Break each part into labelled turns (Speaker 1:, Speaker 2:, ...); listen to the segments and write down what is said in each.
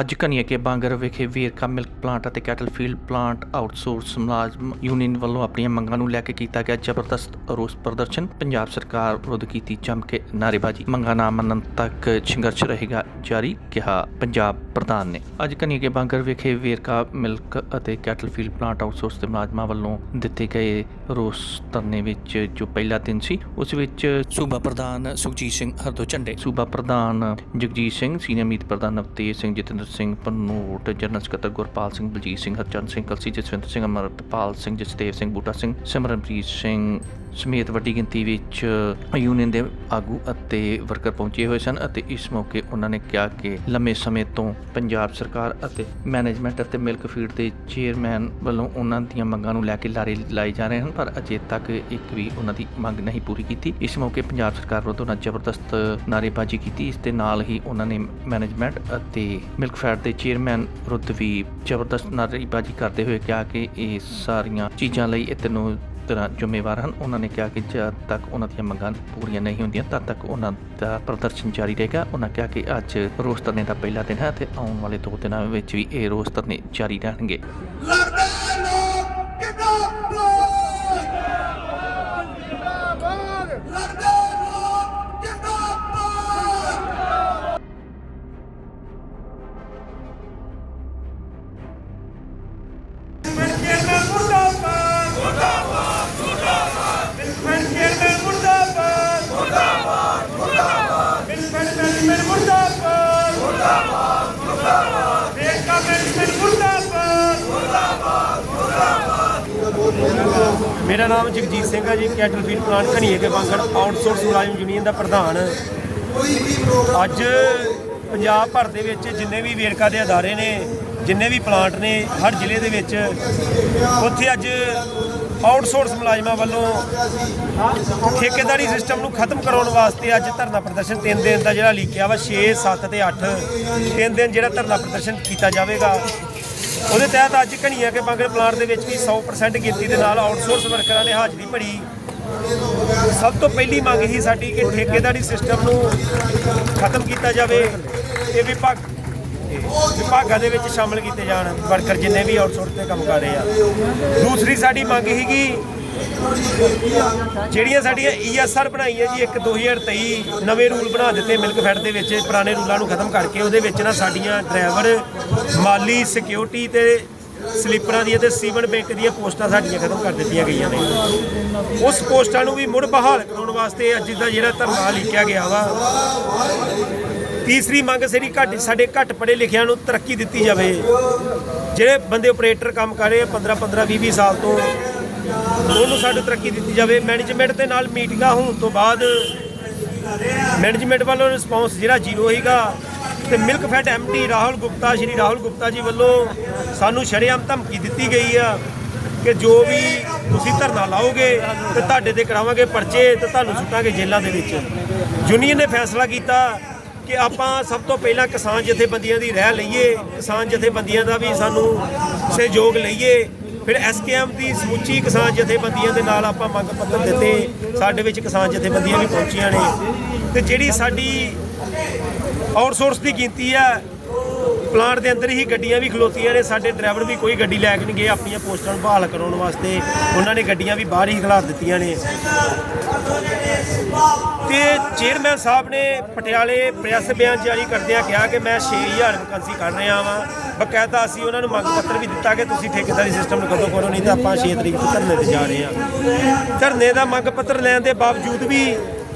Speaker 1: ਅੱਜ ਕਨੀਆ ਕੇ ਬਾਂਗਰ ਵਿਖੇ ਵੇਰਕਾ ਮਿਲਕ ਪਲਾਂਟ ਅਤੇ ਕੈਟਲ ਫੀਲਡ ਪਲਾਂਟ ਆਊਟਸੋਰਸ ਮੁਲਾਜ਼ਮ ਯੂਨੀਅਨ ਵੱਲੋਂ ਆਪਣੀਆਂ ਮੰਗਾਂ ਨੂੰ ਲੈ ਕੇ ਕੀਤਾ ਗਿਆ ਜ਼ਬਰਦਸਤ ਰੋਸ ਪ੍ਰਦਰਸ਼ਨ। ਪੰਜਾਬ ਸਰਕਾਰ ਵਿਰੁੱਧ ਕੀਤੀ ਜੰਮ ਕੇ ਨਾਅਰੇਬਾਜ਼ੀ। ਮੰਗਾਂ ਨਾ ਮੰਨਣ ਤੱਕ ਸੰਘਰਸ਼ ਰਹੇਗਾ ਜਾਰੀ, ਕਿਹਾ ਪੰਜਾਬ ਪ੍ਰਧਾਨ ਨੇ। ਅੱਜ ਕਨੀਆ ਕੇ ਬਾਂਗਰ ਵਿਖੇ ਵੇਰਕਾ ਮਿਲਕ ਅਤੇ ਕੈਟਲ ਫੀਲਡ ਪਲਾਂਟ ਆਊਟਸੋਰਸ ਦੇ ਮੁਲਾਜ਼ਮਾਂ ਵੱਲੋਂ ਦਿੱਤੇ ਗਏ ਰੋਸ ਧਰਨੇ ਵਿੱਚ ਜੋ ਪਹਿਲਾ ਦਿਨ ਸੀ, ਉਸ ਵਿੱਚ ਸੂਬਾ ਪ੍ਰਧਾਨ ਸੁਖਜੀਤ ਸਿੰਘ ਹਰਦੋ ਝੰਡੇ ਸੂਬਾ ਪ੍ਰਧਾਨ ਜਗਜੀਤ ਸਿੰਘ, ਸੀਨੀਅਰ ਮੀਤ ਪ੍ਰਧਾਨ ਨਵਤੇਜ ਸਿੰਘ, ਜਤਿੰਦਰ ਸਿੰਘ ਪਨੋਟ, ਜਨਰਲ ਸਕੱਤਰ ਗੁਰਪਾਲ ਸਿੰਘ ਬਲਜੀਤ ਸਿੰਘ, ਹਰਚੰਦ ਸਿੰਘ ਕਲਸੀ, ਜਸਵਿੰਦਰ ਸਿੰਘ ਅਮਰਪਾਲ ਸਿੰਘ, ਜਸਦੇਵ ਸਿੰਘ, ਬੂਟਾ ਸਿੰਘ, ਸਿਮਰਨਪ੍ਰੀਤ ਸਿੰਘ ਸਮੇਤ ਵੱਡੀ ਗਿਣਤੀ ਵਿੱਚ ਯੂਨੀਅਨ ਦੇ ਆਗੂ ਅਤੇ ਵਰਕਰ ਪਹੁੰਚੇ ਹੋਏ ਸਨ ਅਤੇ ਇਸ ਮੌਕੇ ਉਹਨਾਂ ਨੇ ਕਿਹਾ ਕਿ ਲੰਮੇ ਸਮੇਂ ਤੋਂ ਪੰਜਾਬ ਸਰਕਾਰ ਅਤੇ ਮੈਨੇਜਮੈਂਟ ਅਤੇ ਮਿਲਕ ਫੀਡ ਦੇ ਚੇਅਰਮੈਨ ਵੱਲੋਂ ਉਹਨਾਂ ਦੀਆਂ ਮੰਗਾਂ ਨੂੰ ਲੈ ਕੇ ਲਾਰੇ ਲਾਏ ਜਾ ਰਹੇ ਹਨ, ਪਰ ਅਜੇ ਤੱਕ ਇੱਕ ਵੀ ਉਹਨਾਂ ਦੀ ਮੰਗ ਨਹੀਂ ਪੂਰੀ ਕੀਤੀ। ਇਸ ਮੌਕੇ ਪੰਜਾਬ ਸਰਕਾਰ ਵੱਲੋਂ ਉਹਨਾਂ ਜ਼ਬਰਦਸਤ ਨਾਅਰੇਬਾਜ਼ੀ ਕੀਤੀ। ਇਸ ਦੇ ਨਾਲ ਹੀ ਉਹਨਾਂ ਨੇ ਮੈਨੇਜਮੈਂਟ ਅਤੇ ਮਿਲਕ ਫੈਡ ਦੇ ਚੇਅਰਮੈਨ ਵਿਰੁੱਧ ਵੀ ਜ਼ਬਰਦਸਤ ਨਾਅਰੇਬਾਜ਼ੀ ਕਰਦੇ ਹੋਏ ਕਿਹਾ ਕਿ ਇਹ ਸਾਰੀਆਂ ਚੀਜ਼ਾਂ ਲਈ ਇਹ ਤਿੰਨੋਂ ਤਰ੍ਹਾਂ ਜ਼ਿੰਮੇਵਾਰ ਹਨ। ਉਹਨਾਂ ਨੇ ਕਿਹਾ ਕਿ ਜਦ ਤੱਕ ਉਹਨਾਂ ਦੀਆਂ ਮੰਗਾਂ ਪੂਰੀਆਂ ਨਹੀਂ ਹੁੰਦੀਆਂ, ਤਦ ਤੱਕ ਉਹਨਾਂ ਦਾ ਪ੍ਰਦਰਸ਼ਨ ਜਾਰੀ ਰਹੇਗਾ। ਉਹਨਾਂ ਕਿਹਾ ਕਿ ਅੱਜ ਰੋਸ ਧਰਨੇ ਦਾ ਪਹਿਲਾ ਦਿਨ ਹੈ ਤੇ ਆਉਣ ਵਾਲੇ ਦੋ ਦਿਨਾਂ ਵਿੱਚ ਵੀ ਇਹ ਰੋਸ ਧਰਨੇ ਜਾਰੀ ਰਹਿਣਗੇ।
Speaker 2: ਲੜਦੇ ਮੁਰਦਾਬਾਦ ਮੁਰਦਾਬਾਦ ਦੇਸ਼ਾ ਮੈਨੇਜਮੈਂਟ ਮੁਰਦਾਬਾਦ
Speaker 3: ਮੇਰਾ ਨਾਮ ਜਗਜੀਤ ਸਿੰਘ ਹੈ ਜੀ, cattle feed plant Ghaniye Ke Bangar outsource ਮੁਲਾਜ਼ਮ ਯੂਨੀਅਨ ਦਾ ਪ੍ਰਧਾਨ। ਅੱਜ ਪੰਜਾਬ ਭਰ ਦੇ ਵਿੱਚ ਜਿੰਨੇ ਵੀ ਵੇਰਕਾ ਦੇ ਅਦਾਰੇ ਨੇ, ਜਿੰਨੇ ਵੀ ਪਲਾਂਟ ਨੇ, ਹਰ ਜ਼ਿਲ੍ਹੇ ਦੇ ਵਿੱਚ ਉੱਥੇ ਅੱਜ ਆਊਟਸੋਰਸ ਮੁਲਾਜ਼ਮਾਂ ਵੱਲੋਂ ਠੇਕੇਦਾਰੀ ਸਿਸਟਮ ਨੂੰ ਖਤਮ ਕਰਾਉਣ ਵਾਸਤੇ ਅੱਜ ਧਰਨਾ ਪ੍ਰਦਰਸ਼ਨ ਤਿੰਨ ਦਿਨ ਦਾ ਜਿਹੜਾ ਲਿਖਿਆ ਵਾ 6 7 ਤੇ 8 ਤਿੰਨ ਦਿਨ ਜਿਹੜਾ ਧਰਨਾ ਪ੍ਰਦਰਸ਼ਨ ਕੀਤਾ ਜਾਵੇਗਾ। ਉਹਦੇ ਤਹਿਤ ਅੱਜ ਘਣੀਆ ਕੇ ਬਾਂਗੜ ਪਲਾਂਟ ਦੇ ਵਿੱਚ ਵੀ 100% ਗਿਣਤੀ ਦੇ ਨਾਲ ਆਊਟਸੋਰਸ ਵਰਕਰਾਂ ਨੇ ਹਾਜ਼ਰੀ ਭਰੀ। ਸਭ ਤੋਂ ਪਹਿਲੀ ਮੰਗ ਹੀ ਸਾਡੀ ਕਿ ਠੇਕੇਦਾਰੀ ਸਿਸਟਮ ਨੂੰ ਖਤਮ ਕੀਤਾ ਜਾਵੇ। ਇਹ ਵਿਭਾਗ ਵਿਭਾਗਾਂ ਦੇ ਵਿੱਚ ਸ਼ਾਮਲ ਕੀਤੇ ਜਾਣ। ਵਰਕਰ ਜਿੰਨੇ ਵੀ ਆਊਟਸੋਰਸ ਤੇ ਕੰਮ ਕਰ ਰਹੇ ਆ। ਦੂਸਰੀ ਸਾਡੀ ਮੰਗ ਸੀਗੀ ਜਿਹੜੀਆਂ ਸਾਡੀਆਂ ਈਐਸਆਰ ਬਣਾਈਆਂ ਜੀ, ਇੱਕ 2023 ਨਵੇਂ ਰੂਲ ਬਣਾ ਦਿੱਤੇ ਮਿਲਕ ਫੈਡ ਦੇ ਵਿੱਚ, ਪੁਰਾਣੇ ਰੂਲਾਂ ਨੂੰ ਖਤਮ ਕਰਕੇ ਉਹਦੇ ਵਿੱਚ ਨਾ ਸਾਡੀਆਂ ਡਰਾਈਵਰ, ਮਾਲੀ ਸਿਕਿਉਰਿਟੀ ਤੇ ਸਲੀਪਰਾਂ ਦੀਆਂ ਤੇ ਸੀਵਨ ਬੈਂਕ ਦੀਆਂ ਪੋਸਟਾਂ ਸਾਡੀਆਂ ਖਤਮ ਕਰ ਦਿੱਤੀਆਂ ਗਈਆਂ ਨੇ। ਉਸ ਪੋਸਟਾਂ ਨੂੰ ਵੀ ਮੁੜ ਬਹਾਲ ਕਰਾਉਣ ਵਾਸਤੇ ਅੱਜ ਦਾ ਜਿਹੜਾ ਧਰਨਾ ਲਿਖਿਆ ਗਿਆ ਵਾ ਤੀਸਰੀ ਮੰਗ ਸਰੀ ਘੱਟ, ਸਾਡੇ ਘੱਟ ਪੜੇ ਲਿਖਿਆਂ ਨੂੰ ਤਰੱਕੀ ਦਿੱਤੀ ਜਾਵੇ। ਜਿਹੜੇ ਬੰਦੇ ਆਪਰੇਟਰ ਕੰਮ ਕਰ ਰਹੇ ਆ 15 15 20 20 ਸਾਲ ਤੋਂ, ਉਹਨੂੰ ਸਾਨੂੰ ਤਰੱਕੀ ਦਿੱਤੀ ਜਾਵੇ। ਮੈਨੇਜਮੈਂਟ ਦੇ ਨਾਲ ਮੀਟਿੰਗਾਂ ਹੋਣ ਤੋਂ ਬਾਅਦ ਮੈਨੇਜਮੈਂਟ ਵੱਲੋਂ ਰਿਸਪੌਂਸ ਜਿਹੜਾ ਜ਼ੀਰੋ ਹੀਗਾ ਤੇ milk fat MT Rahul Gupta, Shri Rahul Gupta ji ਵੱਲੋਂ ਸਾਨੂੰ ਸ਼ਰੇਆਮ ਧਮਕੀ ਦਿੱਤੀ ਗਈ ਆ ਕਿ ਜੋ ਵੀ ਤੁਸੀਂ ਧਰਨਾ ਲਾਓਗੇ ਤੇ ਤੁਹਾਡੇ ਤੇ ਕਰਾਵਾਂਗੇ ਪਰਚੇ ਤੇ ਤੁਹਾਨੂੰ ਸੁੱਟਾਂਗੇ ਜੇਲ੍ਹਾਂ ਦੇ ਵਿੱਚ। ਯੂਨੀਅਨ ਨੇ ਫੈਸਲਾ ਕੀਤਾ ਕਿ ਆਪਾਂ ਸਭ ਤੋਂ ਪਹਿਲਾਂ ਕਿਸਾਨ ਜਥੇਬੰਦੀਆਂ ਦੀ ਰਹਿ ਲਈਏ, ਕਿਸਾਨ ਜਥੇਬੰਦੀਆਂ ਦਾ ਵੀ ਸਾਨੂੰ ਸਹਿਯੋਗ ਲਈਏ। ਫਿਰ ਐਸਕੇਐਮ ਦੀ ਸਮੁੱਚੀ ਕਿਸਾਨ ਜਥੇਬੰਦੀਆਂ ਦੇ ਨਾਲ ਆਪਾਂ ਮੰਗ ਪੱਤਰ ਦਿੱਤੇ। ਸਾਡੇ ਵਿੱਚ ਕਿਸਾਨ ਜਥੇਬੰਦੀਆਂ ਵੀ ਪਹੁੰਚੀਆਂ ਨੇ। ਤੇ ਜਿਹੜੀ ਸਾਡੀ ਆਊਟਸੋਰਸ ਦੀ ਗਿਣਤੀ ਆ ਪਲਾਂਟ ਦੇ ਅੰਦਰ ਹੀ ਗੱਡੀਆਂ ਵੀ ਖਲੋਤੀਆਂ ਨੇ, ਸਾਡੇ ਡਰਾਈਵਰ ਵੀ ਕੋਈ ਗੱਡੀ ਲੈ ਕੇ ਨਹੀਂ ਗਏ, ਆਪਣੀਆਂ ਪੋਸਟਾਂ ਨੂੰ ਬਹਾਲ ਕਰਾਉਣ ਵਾਸਤੇ ਉਹਨਾਂ ਨੇ ਗੱਡੀਆਂ ਵੀ ਬਾਹਰ ਹੀ ਖਲਾਰ ਦਿੱਤੀਆਂ ਨੇ। ਤੇ ਚੇਅਰਮੈਨ ਸਾਹਿਬ ਨੇ ਪਟਿਆਲੇ ਪ੍ਰੈਸ ਬਿਆਨ ਜਾਰੀ ਕਰਦਿਆਂ ਕਿਹਾ ਕਿ ਮੈਂ 6000 ਵਕੰਸੀ ਕੱਢ ਰਿਹਾ ਵਾਂ। ਬਕਾਇਦਾ ਅਸੀਂ ਉਹਨਾਂ ਨੂੰ ਮੰਗ ਪੱਤਰ ਵੀ ਦਿੱਤਾ ਕਿ ਤੁਸੀਂ ਠੇਕੇਦਾਰੀ ਸਿਸਟਮ ਨੂੰ ਕਦੋਂ ਕਰੋ, ਨਹੀਂ ਤਾਂ ਆਪਾਂ 6 ਤਰੀਕ ਨੂੰ ਧਰਨੇ ਤੇ ਜਾ ਰਹੇ ਹਾਂ। ਧਰਨੇ ਦਾ ਮੰਗ ਪੱਤਰ ਲੈਣ ਦੇ ਬਾਵਜੂਦ ਵੀ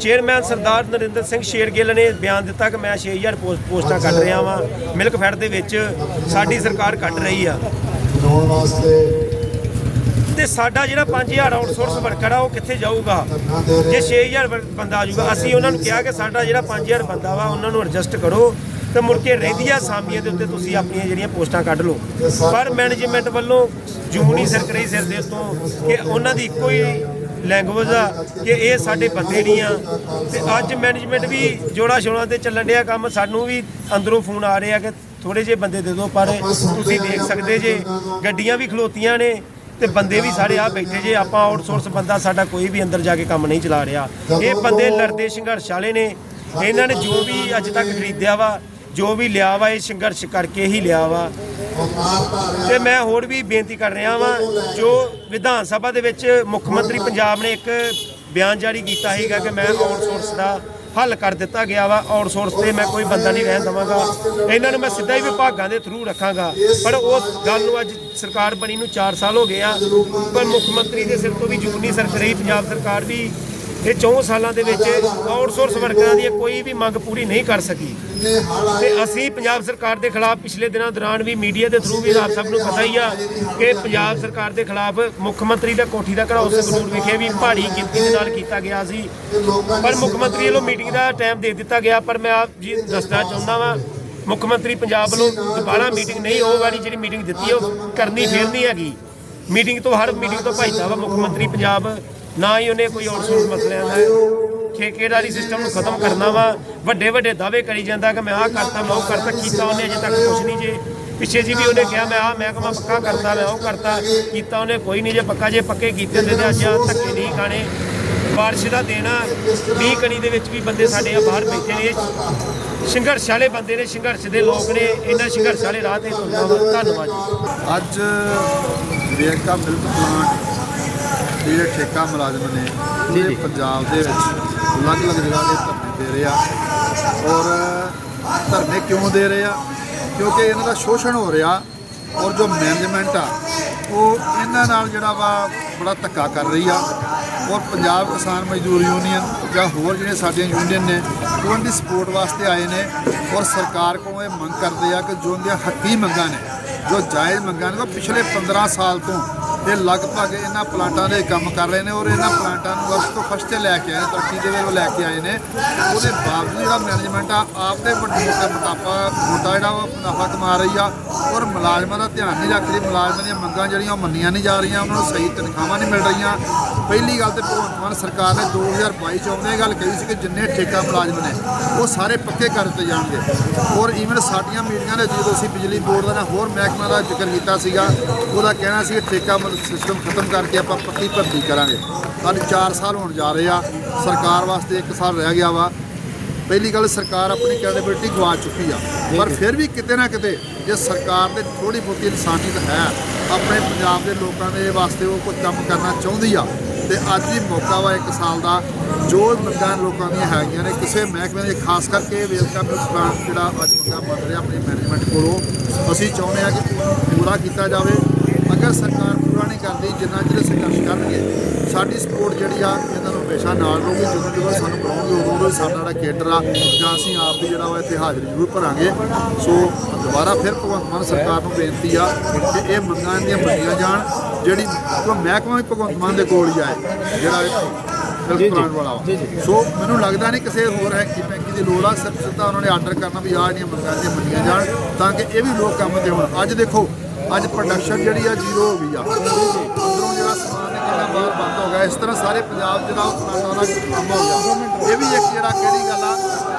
Speaker 3: ਚੇਅਰਮੈਨ ਸਰਦਾਰ ਨਰਿੰਦਰ ਸਿੰਘ ਸ਼ੇਰਗਿੱਲ ਨੇ ਬਿਆਨ ਦਿੱਤਾ ਕਿ ਮੈਂ 6000 ਪੋਸਟ- ਪੋਸਟਾਂ ਕੱਢ ਰਿਹਾ ਵਾਂ ਮਿਲਕ ਫੈਡ ਦੇ ਵਿੱਚ ਸਾਡੀ ਸਰਕਾਰ ਕੱਢ ਰਹੀ ਆ।
Speaker 4: ਲਾਉਣ ਵਾਸਤੇ
Speaker 3: ਤੇ ਸਾਡਾ ਜਿਹੜਾ 5000 ਆਊਟਸੋਰਸ ਵਰਕਰ ਆ ਉਹ ਕਿੱਥੇ ਜਾਊਗਾ? ਜੇ 6000 ਵਰ- ਬੰਦਾ ਆ ਜਾਊਗਾ ਅਸੀਂ ਉਹਨਾਂ ਨੂੰ ਕਿਹਾ ਕਿ ਸਾਡਾ ਜਿਹੜਾ 5000 ਬੰਦਾ ਵਾ ਉਹਨਾਂ ਨੂੰ ਐਡਜਸਟ ਕਰੋ ਤੇ ਮੁੜ ਕੇ ਰਹਿੰਦੀਆਂ ਸਾਮੀਆਂ ਦੇ ਉੱਤੇ ਤੁਸੀਂ ਆਪਣੀਆਂ ਜਿਹੜੀਆਂ ਪੋਸਟਾਂ ਕੱਢ ਲਓ। ਪਰ ਮੈਨੇਜਮੈਂਟ ਵੱਲੋਂ ਜੂਨੀ ਸਰਕਾਰੀ ਸਿਰ ਦੇ ਉੱਤੋਂ ਕਿ ਉਹਨਾਂ ਦੀ ਇੱਕੋ ਹੀ ਲੈਂਗੁਏਜ ਆ ਕਿ ਇਹ ਸਾਡੇ ਬੰਦੇ ਨਹੀਂ ਆ। ਤੇ ਅੱਜ ਮੈਨੇਜਮੈਂਟ ਵੀ ਜੋੜਾ ਛੋੜਾ ਤੇ ਚੱਲਣ ਡਿਆ ਕੰਮ। ਸਾਨੂੰ ਵੀ ਅੰਦਰੋਂ ਫੋਨ ਆ ਰਿਹਾ ਕਿ ਥੋੜੇ ਜਿਹੇ ਬੰਦੇ ਦੇ ਦਿਓ, ਪਰ ਤੁਸੀਂ ਦੇਖ ਸਕਦੇ ਜੇ, ਗੱਡੀਆਂ ਵੀ ਖਲੋਤੀਆਂ ਨੇ ਤੇ ਬੰਦੇ ਵੀ ਸਾਰੇ ਆ ਬੈਠੇ ਜੇ। ਆਪਾਂ ਆਊਟਸੋਰਸ ਬੰਦਾ ਸਾਡਾ ਕੋਈ ਵੀ ਅੰਦਰ ਜਾ ਕੇ ਕੰਮ ਨਹੀਂ ਚਲਾ ਰਿਹਾ। ਇਹ ਬੰਦੇ ਲੜਦੇ ਸੰਘਰਸ਼ ਵਾਲੇ ਨੇ। ਇਹਨਾਂ ਨੇ ਜੋ ਵੀ ਅੱਜ ਤੱਕ ਖਰੀਦਿਆ ਵਾ ਜੋ ਵੀ ਲਿਆ ਵਾ ਇਹ ਸੰਘਰਸ਼ ਕਰਕੇ ਹੀ ਲਿਆ ਵਾ ਤੇ ਮੈਂ ਹੋਰ ਵੀ ਬੇਨਤੀ ਕਰ ਰਿਹਾ ਵਾਂ, ਜੋ ਵਿਧਾਨ ਸਭਾ ਦੇ ਵਿੱਚ ਮੁੱਖ ਮੰਤਰੀ ਪੰਜਾਬ ਨੇ ਇੱਕ ਬਿਆਨ ਜਾਰੀ ਕੀਤਾ ਸੀਗਾ ਕਿ ਮੈਂ ਆਊਟਸੋਰਸ ਦਾ ਹੱਲ ਕਰ ਦਿੱਤਾ ਗਿਆ ਵਾ। ਆਊਟਸੋਰਸ ਤੇ ਮੈਂ ਕੋਈ ਬੰਦਾ ਨਹੀਂ ਰਹਿਣ ਦਵਾਂਗਾ। ਇਹਨਾਂ ਨੂੰ ਮੈਂ ਸਿੱਧਾ ਹੀ ਵਿਭਾਗਾਂ ਦੇ ਥਰੂ ਰੱਖਾਂਗਾ। ਪਰ ਉਸ ਗੱਲ ਨੂੰ ਅੱਜ ਸਰਕਾਰ ਬਣੀ ਨੂੰ 4 ਸਾਲ ਹੋ ਗਏ ਆ। ਪਰ ਮੁੱਖ ਮੰਤਰੀ ਦੇ ਸਿਰ ਤੋਂ ਵੀ ਜ਼ੂਨੀ ਨਹੀਂ ਸਰਕ ਰਹੀ। ਪੰਜਾਬ ਸਰਕਾਰ ਵੀ ਇਹ 4 ਸਾਲਾਂ ਦੇ ਵਿੱਚ ਆਊਟਸੋਰਸ ਵਰਕਰਾਂ ਦੀ ਕੋਈ ਵੀ ਮੰਗ ਪੂਰੀ ਨਹੀਂ ਕਰ ਸਕੀ। ਤੇ ਅਸੀਂ ਪੰਜਾਬ ਸਰਕਾਰ ਦੇ ਖਿਲਾਫ ਪਿਛਲੇ ਦਿਨਾਂ ਦੌਰਾਨ ਵੀ ਮੀਡੀਆ ਦੇ ਥਰੂ ਵੀ ਆਪ ਸਭ ਨੂੰ ਪਤਾ ਹੀ ਆ ਕਿ ਪੰਜਾਬ ਸਰਕਾਰ ਦੇ ਖਿਲਾਫ ਮੁੱਖ ਮੰਤਰੀ ਦਾ ਕੋਠੀ ਦਾ ਘਰਾਓ ਸੰਗਰੂਰ ਵਿਖੇ ਵੀ ਭਾਰੀ ਗਿਣਤੀ ਦੇ ਨਾਲ ਕੀਤਾ ਗਿਆ ਸੀ। ਪਰ ਮੁੱਖ ਮੰਤਰੀ ਵੱਲੋਂ ਮੀਟਿੰਗ ਦਾ ਟਾਈਮ ਦੇ ਦਿੱਤਾ ਗਿਆ, ਪਰ ਮੈਂ ਆਪ ਜੀ ਦੱਸਣਾ ਚਾਹੁੰਦਾ ਵਾਂ, ਮੁੱਖ ਮੰਤਰੀ ਪੰਜਾਬ ਵੱਲੋਂ ਦੁਬਾਰਾ ਮੀਟਿੰਗ ਨਹੀਂ, ਉਹ ਵਾਲੀ ਜਿਹੜੀ ਮੀਟਿੰਗ ਦਿੱਤੀ ਉਹ ਕਰਨੀ ਫੇਰ ਨਹੀਂ ਹੈਗੀ। ਮੀਟਿੰਗ ਤੋਂ ਹਰ ਮੀਟਿੰਗ ਤੋਂ ਭਾਈਦਾ ਵਾ ਮੁੱਖ ਮੰਤਰੀ ਪੰਜਾਬ। ਨਾ ਹੀ ਉਹਨੇ ਕੋਈ ਆਊਟਸੋਰਸ ਮਸਲਿਆਂ ਦਾ ਠੇਕੇਦਾਰੀ ਸਿਸਟਮ ਨੂੰ ਖਤਮ ਕਰਨਾ ਵਾ। ਵੱਡੇ ਵੱਡੇ ਦਾਅਵੇ ਕਰੀ ਜਾਂਦਾ ਕਿ ਮੈਂ ਆਹ ਕਰਤਾ, ਮੈਂ ਉਹ ਕਰਤਾ, ਕੀਤਾ ਉਹਨੇ ਅਜੇ ਤੱਕ ਕੁਝ ਨਹੀਂ ਜੇ। ਪਿੱਛੇ ਜੀ ਵੀ ਉਹਨੇ ਕਿਹਾ, ਮੈਂ ਆਹ ਮਹਿਕਮਾ ਪੱਕਾ ਕਰਤਾ, ਮੈਂ ਉਹ ਕਰਤਾ, ਕੀਤਾ ਉਹਨੇ ਕੋਈ ਨਹੀਂ ਜੇ ਪੱਕਾ, ਜੇ ਪੱਕੇ ਕੀਤੇ ਹੁੰਦੇ ਤੇ ਅੱਜ ਆਹ ਧੱਕੇ ਨਹੀਂ ਖਾਣੇ। ਬਾਰਿਸ਼ ਦਾ ਦੇਣਾ ਮੀਂਹ ਕਣੀ ਦੇ ਵਿੱਚ ਵੀ ਬੰਦੇ ਸਾਡੇ ਆ ਬਾਹਰ ਬੈਠੇ ਨੇ। ਸੰਘਰਸ਼ ਵਾਲੇ ਬੰਦੇ ਨੇ, ਸੰਘਰਸ਼ ਦੇ ਲੋਕ ਨੇ, ਇਹਨਾਂ ਸੰਘਰਸ਼ ਵਾਲੇ ਰਾਹ ਤੇ ਧੰਨਵਾਦ
Speaker 4: ਅੱਜ ਵੇਰਕਾ ਮਿਲਕ ਪਲਾਂਟ ਜਿਹੜੇ ਠੇਕਾ ਮੁਲਾਜ਼ਮ ਨੇ ਪੂਰੇ ਪੰਜਾਬ ਦੇ ਵਿੱਚ ਅਲੱਗ-ਅਲੱਗ ਜਗ੍ਹਾ ਤੇ ਧਰਨੇ ਦੇ ਰਹੇ ਆ। ਔਰ ਧਰਨੇ ਕਿਉਂ ਦੇ ਰਹੇ ਆ? ਕਿਉਂਕਿ ਇਹਨਾਂ ਦਾ ਸ਼ੋਸ਼ਣ ਹੋ ਰਿਹਾ ਔਰ ਜੋ ਮੈਨੇਜਮੈਂਟ ਆ ਉਹ ਇਹਨਾਂ ਨਾਲ ਜਿਹੜਾ ਵਾ ਬੜਾ ਧੱਕਾ ਕਰ ਰਹੀ ਆ। ਔਰ ਪੰਜਾਬ ਕਿਸਾਨ ਮਜ਼ਦੂਰ ਯੂਨੀਅਨ ਜਾਂ ਹੋਰ ਜਿਹੜੇ ਸਾਡੀਆਂ ਯੂਨੀਅਨ ਨੇ ਉਹਨਾਂ ਦੀ ਸਪੋਰਟ ਵਾਸਤੇ ਆਏ ਨੇ। ਔਰ ਸਰਕਾਰ ਕੋਲੋਂ ਇਹ ਮੰਗ ਕਰਦੇ ਆ ਕਿ ਜੋ ਉਹਦੀਆਂ ਹੱਕੀ ਮੰਗਾਂ ਨੇ ਜੋ ਜਾਇਜ਼ ਮੰਗਾਂ ਨੇ ਉਹ ਪਿਛਲੇ 15 ਸਾਲ ਤੋਂ ਇਹ ਲਗਭਗ ਇਹਨਾਂ ਪਲਾਂਟਾਂ ਦੇ ਕੰਮ ਕਰ ਰਹੇ ਨੇ ਔਰ ਇਹਨਾਂ ਪਲਾਂਟਾਂ ਨੂੰ ਵਰਸ਼ ਤੋਂ ਫਸਟ ਤੇ ਲੈ ਕੇ ਆਏ ਨੇ, ਤਰੱਕੀ ਦੇ ਵੇਲੇ ਲੈ ਕੇ ਆਏ ਨੇ। ਉਹਦੇ ਬਾਵਜੂਦ ਜਿਹੜਾ ਮੈਨੇਜਮੈਂਟ ਆ ਆਪਦੇ ਵੱਡੇ ਮੋਟਾ ਮੋਟਾਪਾ ਮੋਟਾ ਜਿਹੜਾ ਉਹ ਮੁਨਾਫਾ ਕਮਾ ਰਹੀ ਆ ਔਰ ਮੁਲਾਜ਼ਮਾਂ ਦਾ ਧਿਆਨ ਨਹੀਂ ਰੱਖ ਰਹੀ ਮੁਲਾਜ਼ਮਾਂ ਦੀਆਂ ਮੰਗਾਂ ਜਿਹੜੀਆਂ ਉਹ ਮੰਨੀਆਂ ਨਹੀਂ ਜਾ ਰਹੀਆਂ ਉਹਨਾਂ ਨੂੰ ਸਹੀ ਤਨਖਾਹਾਂ ਨਹੀਂ ਮਿਲ ਰਹੀਆਂ। ਪਹਿਲੀ ਗੱਲ ਤੇ ਭਗਵੰਤ ਮਾਨ ਸਰਕਾਰ ਨੇ 2022 ਚ ਇਹ ਗੱਲ ਕਹੀ ਸੀ ਕਿ ਜਿੰਨੇ ਠੇਕਾ ਮੁਲਾਜ਼ਮ ਨੇ ਉਹ ਸਾਰੇ ਪੱਕੇ ਕਰ ਦਿੱਤੇ ਜਾਣਗੇ। ਔਰ ਈਵਨ ਸਾਡੀਆਂ ਮੀਟਿੰਗਾਂ ਦੇ ਜਦੋਂ ਅਸੀਂ ਬਿਜਲੀ ਬੋਰਡ ਦਾ ਨਾ ਹੋਰ ਮਹਿਕਮਾ ਦਾ ਜ਼ਿਕਰ ਕੀਤਾ ਸੀਗਾ ਉਹਦਾ ਕਹਿਣਾ ਸੀ ਕਿ ਠੇਕਾ ਸਿਸਟਮ ਖਤਮ ਕਰਕੇ ਆਪਾਂ ਪੱਕੀ ਭਰਤੀ ਕਰਾਂਗੇ। ਅੱਜ 4 ਸਾਲ ਹੋਣ ਜਾ ਰਹੇ ਆ ਸਰਕਾਰ ਵਾਸਤੇ 1 ਸਾਲ ਰਹਿ ਗਿਆ ਵਾ। ਪਹਿਲੀ ਗੱਲ ਸਰਕਾਰ ਆਪਣੀ ਕ੍ਰੈਡੀਬਿਲਿਟੀ ਗਵਾ ਚੁੱਕੀ ਆ। ਪਰ ਫਿਰ ਵੀ ਕਿਤੇ ਨਾ ਕਿਤੇ ਜੇ ਸਰਕਾਰ ਦੇ ਥੋੜੀ ਬਹੁਤੀ ਇਨਸਾਨੀਅਤ ਹੈ ਆਪਣੇ ਪੰਜਾਬ ਦੇ ਲੋਕਾਂ ਦੇ ਵਾਸਤੇ ਉਹ ਕੋਈ ਕੰਮ ਕਰਨਾ ਚਾਹੁੰਦੀ ਆ ਤੇ ਅੱਜ ਹੀ ਮੌਕਾ ਵਾ ਇੱਕ ਸਾਲ ਦਾ, ਜੋ ਮੰਗਾਂ ਲੋਕਾਂ ਦੀਆਂ ਹੈਗੀਆਂ ਨੇ, ਕਿਸੇ ਮਹਿਕਮੇ ਦੇ ਖਾਸ ਕਰਕੇ ਵੇਲਕਮ ਪਲਾਨ ਜਿਹੜਾ ਅੱਜ ਮੰਗਾਂ ਬਣ ਰਿਹਾ ਆਪਣੀ ਮੈਨੇਜਮੈਂਟ ਕੋਲੋਂ। ਅਸੀਂ ਚਾਹੁੰਦੇ ਆ ਕਿ ਉਹਨੂੰ ਪੂਰਾ ਕੀਤਾ ਜਾਵੇ। ਅਗਰ ਸਰਕਾਰ ਪੂਰਾ ਨਹੀਂ ਕਰਦੀ, ਜਿੰਨਾ ਚਿਰ ਸੰਘਰਸ਼ ਕਰਨਗੇ, ਸਾਡੀ ਸਪੋਰਟ ਜਿਹੜੀ ਆ, ਇਹਨਾਂ ਨੂੰ ਹਮੇਸ਼ਾ ਨਾਲ ਰਹੂਗੀ। ਜਦੋਂ ਜਦੋਂ ਸਾਨੂੰ ਬੁਲਾਉਣਗੇ ਉਦੋਂ ਉਦੋਂ ਸਾਡਾ ਜਿਹੜਾ ਕੇਡਰ ਆ, ਜਾਂ ਅਸੀਂ ਆਪ ਵੀ ਜਿਹੜਾ ਵਾ ਇੱਥੇ ਹਾਜ਼ਰੀ ਜ਼ਰੂਰ ਭਰਾਂਗੇ। ਸੋ ਦੁਬਾਰਾ ਫਿਰ ਭਗਵੰਤ ਮਾਨ ਸਰਕਾਰ ਨੂੰ ਬੇਨਤੀ ਆ ਕਿ ਇਹ ਮੰਗਾਂ ਦੀਆਂ ਮੰਨੀਆਂ ਜਾਣ। ਜਿਹੜੀ ਜੋ ਮਹਿਕਮਾ ਵੀ ਭਗਵੰਤ ਮਾਨ ਦੇ ਕੋਲ ਹੀ ਆਏ ਜਿਹੜਾ ਪੁਰਾਣ ਵਾਲਾ ਸੋ ਮੈਨੂੰ ਲੱਗਦਾ ਨਹੀਂ ਕਿਸੇ ਹੋਰ ਹੈਂਕੀ ਪੈਂਕੀ ਦੀ ਲੋੜ ਆ ਸਿਰਫ ਸਿੱਧਾ ਉਹਨਾਂ ਨੇ ਆਰਡਰ ਕਰਨਾ ਵੀ ਆਹ ਜਿਹੜੀਆਂ ਮੰਗਾਂ ਦੀਆਂ ਮੰਨੀਆਂ ਜਾਣ ਤਾਂ ਕਿ ਇਹ ਵੀ ਲੋਕ ਕੰਮ ਤੇ ਹੋਣ। ਅੱਜ ਦੇਖੋ ਅੱਜ ਪ੍ਰੋਡਕਸ਼ਨ ਜਿਹੜੀ ਆ ਜ਼ੀਰੋ ਹੋ ਗਈ ਆ। ਅੰਦਰੋਂ ਜਿਹੜਾ ਸਮਾਨ ਨਿਕਲਣਾ ਬਾਹਰ ਬੰਦ ਹੋ ਗਿਆ ਇਸ ਤਰ੍ਹਾਂ ਸਾਰੇ ਪੰਜਾਬ ਜਿਹੜਾ ਉਹ ਦਾ ਕੰਮ ਹੋ ਗਿਆ। ਇਹ ਵੀ ਇੱਕ ਜਿਹੜਾ ਕਿਹੜੀ ਗੱਲ ਆ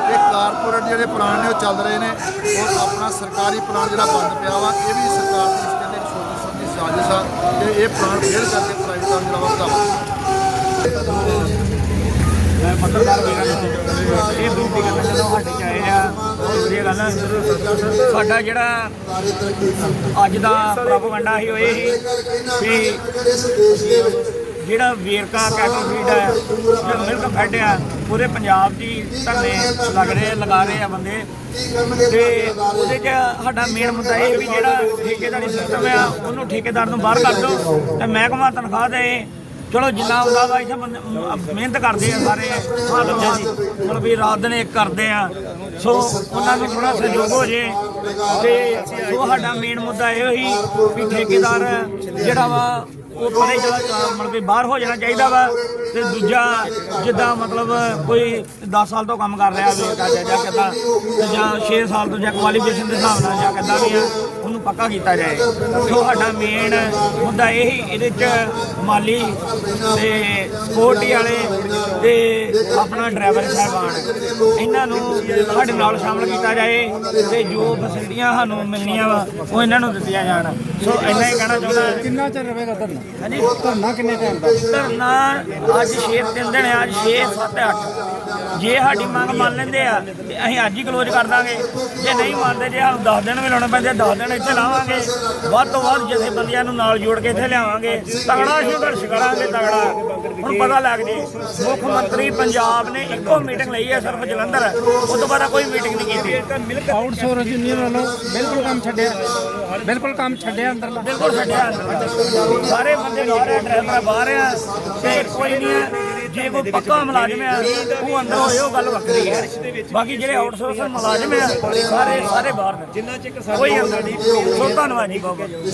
Speaker 4: ਕਿ ਕਾਰਪੋਰੇਟ ਜਿਹੜੇ ਪਲਾਨ ਨੇ ਉਹ ਚੱਲ ਰਹੇ ਨੇ ਔਰ ਆਪਣਾ ਸਰਕਾਰੀ ਪਲਾਨ ਜਿਹੜਾ ਬੰਦ ਪਿਆ ਵਾ ਇਹ ਵੀ ਸਰਕਾਰ ਦੀ ਸਾਜ਼ਿਸ਼ ਆ ਕਿ ਇਹ ਪਲਾਨ ਫੇਲ ਕਰਕੇ ਪ੍ਰਾਈਵੇਟ ਦਾ ਜਿਹੜਾ ਵਧਾਵਾ
Speaker 2: ਪੱਤਰਕਾਰ ਵੀਰਾਂ ਇਹ ਬੇਨਤੀ ਕਰਨਾ ਚਾਹੁੰਦਾ ਸਾਡੇ ਚ ਆਏ ਆ, ਬਹੁਤ ਵਧੀਆ ਗੱਲ ਆ। ਸਾਡਾ ਜਿਹੜਾ ਅੱਜ ਦਾ ਪ੍ਰੋਪਗੈਂਡਾ ਸੀ, ਉਹ ਇਹ ਸੀ ਵੀ ਜਿਹੜਾ ਵੇਰਕਾ ਕੈਟਲ ਫੀਡ ਹੈ ਜਿਹੜਾ ਮਿਲਕ ਫੈਡ ਆ ਪੂਰੇ ਪੰਜਾਬ ਦੀ ਧਰਨੇ ਲੱਗ ਰਹੇ ਆ, ਲਗਾ ਰਹੇ ਆ ਬੰਦੇ। ਤੇ ਉਹਦੇ 'ਚ ਸਾਡਾ ਮੇਨ ਮੁੱਦਾ ਇਹ ਵੀ ਜਿਹੜਾ ਠੇਕੇਦਾਰੀ ਸਿਸਟਮ ਆ ਉਹਨੂੰ ਠੇਕੇਦਾਰ ਨੂੰ ਬਾਹਰ ਕਰ ਦਿਓ ਤੇ ਮਹਿਕਮਾ ਤਨਖਾਹ ਦੇ। ਚਲੋ ਜਿੰਨਾ ਹੁੰਦਾ ਵਾ ਇੱਥੇ ਬੰਦੇ ਮਿਹਨਤ ਕਰਦੇ ਆ ਸਾਰੇ ਮਤਲਬ ਜੀ ਮਤਲਬ ਵੀ ਰਾਤ ਦਿਨ ਇੱਕ ਕਰਦੇ ਆ। ਸੋ ਉਹਨਾਂ ਨੂੰ ਥੋੜਾ ਸਹਿਯੋਗ ਹੋ ਜੇ। ਤੇ ਸੋ ਸਾਡਾ ਮੇਨ ਮੁੱਦਾ ਇਹ ਹੀ ਵੀ ਠੇਕੇਦਾਰ ਜਿਹੜਾ ਵਾ ਉਹ ਪਰੇ ਚਲਾ ਮਤਲਬ ਵੀ ਬਾਹਰ ਹੋ ਜਾਣਾ ਚਾਹੀਦਾ ਵਾ ਤੇ ਦੂਜਾ ਜਿੱਦਾਂ ਮਤਲਬ ਕੋਈ 10 ਸਾਲ ਤੋਂ ਕੰਮ ਕਰ ਰਿਹਾ ਵੇਖਦਾ ਜਾਂ ਜਾਂ ਕਿੱਦਾਂ, ਤੇ ਜਾਂ 6 ਸਾਲ ਤੋਂ ਜਾਂ ਕੁਆਲੀਫਿਕੇਸ਼ਨ ਦੇ ਹਿਸਾਬ ਨਾਲ ਜਾਂ ਕਿੱਦਾਂ ਵੀ ਆ, ਉਹਨੂੰ ਪੱਕਾ ਕੀਤਾ ਜਾਏ। ਸੋ ਸਾਡਾ ਮੇਨ ਮੁੱਦਾ ਇਹ ਹੀ, ਇਹਦੇ ਚ ਮਾਲੀ ਤੇ ਸਪੋਰਟੀ ਵਾਲੇ ਤੇ ਆਪਣਾ ਡਰਾਈਵਰ ਸਾਹਿਬਾਨ। ਇਹਨਾਂ ਨੂੰ ਸਾਡੇ ਨਾਲ ਸ਼ਾਮਲ ਕੀਤਾ ਜਾਏ ਤੇ ਜੋ ਫੈਸਿਲਿਟੀਆਂ ਸਾਨੂੰ ਮਿਲਣੀਆਂ ਵਾ, ਉਹ ਇਹਨਾਂ ਨੂੰ ਦਿੱਤੀਆਂ ਜਾਣ। ਸੋ ਇੰਨਾ ਹੀ ਕਹਿਣਾ ਚਾਹੁੰਦਾ।
Speaker 5: ਕਿੰਨਾ ਚਿਰ ਰਹੇਗਾ ਧਰਨਾ?
Speaker 2: ਹਾਂਜੀ।
Speaker 5: ਧਰਨਾ ਕਿੰਨੇ ਟਾਈਮ ਦਾ?
Speaker 2: ਧਰਨਾ ਅੱਜ 6 ਤਿੰਨ ਦਿਨ ਆ, ਅੱਜ 6 7 8 ਜੇ ਸਾਡੀ ਮੰਗ ਮੰਨ ਲੈਂਦੇ ਆ ਤੇ ਅਸੀਂ ਅੱਜ ਹੀ ਕਲੋਜ਼ ਕਰ ਦਾਂਗੇ। ਜੇ ਨਹੀਂ ਮੰਨਦੇ ਜੇ ਸਾਨੂੰ 10 ਦਿਨ ਵੀ ਲਾਉਣੇ ਪੈਂਦੇ 10 ਦਿਨ ਇੱਥੇ ਲਾਵਾਂਗੇ। ਵੱਧ ਤੋਂ ਵੱਧ ਜਥੇਬੰਦੀਆਂ ਨੂੰ ਨਾਲ ਜੋੜ ਕੇ ਇੱਥੇ ਲਿਆਵਾਂਗੇ। ਤਗੜਾ ਸੰਘਰਸ਼ ਕਰਾਂਗੇ ਤਗੜਾ। ਹੁਣ ਪਤਾ ਲੱਗ ਜੇ ਮੁੱਖ ਮੰਤਰੀ ਪੰਜਾਬ ਨੇ ਇੱਕੋ ਮੀਟਿੰਗ ਲਈ ਹੈ ਸਿਰਫ ਜਲੰਧਰ। ਉਸ ਤੋਂ ਬਾਅਦ ਕੋਈ ਮੀਟਿੰਗ ਨਹੀਂ ਕੀਤੀ।
Speaker 5: ਆਊਟਸੋਰਸ ਯੂਨੀਅਨ ਵੱਲੋਂ ਬਿਲਕੁਲ ਕੰਮ ਛੱਡਿਆ। ਬਿਲਕੁਲ ਕੰਮ ਛੱਡਿਆ ਅੰਦਰਲਾ।
Speaker 2: ਬਿਲਕੁਲ ਛੱਡਿਆ ਅੰਦਰ। ਸਾਰੇ ਬੰਦੇ ਬਾਹਰ ਆ, ਡਰਾਈਵਰ ਬਾਹਰ ਆ ਤੇ ਕੋਈ ਨਹੀਂ ਹੈ ਜੇ ਕੋਈ ਪੱਕਾ ਮੁਲਾਜ਼ਮ ਆ, ਉਹ ਅੰਦਰ ਹੋਏ, ਉਹ ਗੱਲ ਵੱਖਰੀ ਹੈ ਬਾਕੀ ਜਿਹੜੇ ਆਊਟਸੋਰਸ ਮੁਲਾਜ਼ਮ ਆ, ਸਾਰੇ ਸਾਰੇ ਬਾਹਰ ਨੇ। ਜਿੰਨਾ ਚਿਰ ਕੋਈ ਅੰਦਰ ਨਹੀਂ। ਸੋ ਧੰਨਵਾਦ ਜੀ ਬਹੁਤ ਬਹੁਤ।